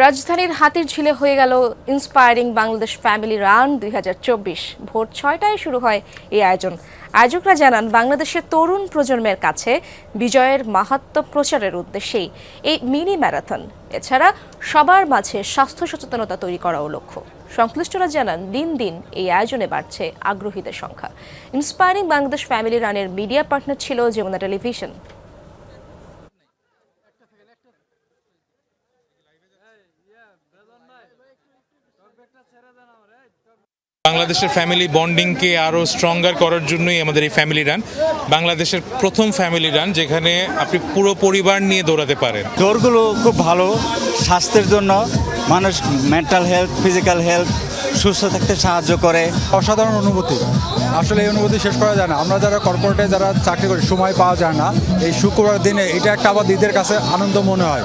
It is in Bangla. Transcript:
রাজধানীর হাতির ঝিলে হয়ে গেল ইন্সপায়ারিং বাংলাদেশ ফ্যামিলি রান দুই ভোর ছয়টায় শুরু হয় এই আয়োজন। আয়োজকরা জানান বাংলাদেশের তরুণ প্রজন্মের কাছে বিজয়ের মাহাত্ম প্রচারের উদ্দেশ্যেই এই মিনি ম্যারাথন। এছাড়া সবার মাঝে স্বাস্থ্য সচেতনতা তৈরি করাও লক্ষ্য। সংশ্লিষ্টরা জানান, দিন দিন এই আয়োজনে বাড়ছে আগ্রহীদের সংখ্যা। ইন্সপায়ারিং বাংলাদেশ ফ্যামিলি রানের মিডিয়া পার্টনার ছিল যমুনা টেলিভিশন। বাংলাদেশের ফ্যামিলি বন্ডিংকে আরও স্ট্রঙ্গার করার জন্যই আমাদের এই ফ্যামিলি রান বাংলাদেশের প্রথম ফ্যামিলি রান যেখানে আপনি পুরো পরিবার নিয়ে দৌড়াতে পারেন। দৌড়গুলো খুব ভালো স্বাস্থ্যের জন্য মানুষ মেন্টাল হেলথ ফিজিক্যাল হেলথ সুস্থ থাকতে সাহায্য করে। অসাধারণ অনুভূতি। আসলে এই অনুভূতি শেষ করা যায় না। আমরা যারা কর্পোরেটে যারা চাকরি করি সময় পাওয়া যায় না। এই শুক্রবার দিনে এটা একটা আবার দিদের কাছে আনন্দ মনে হয়।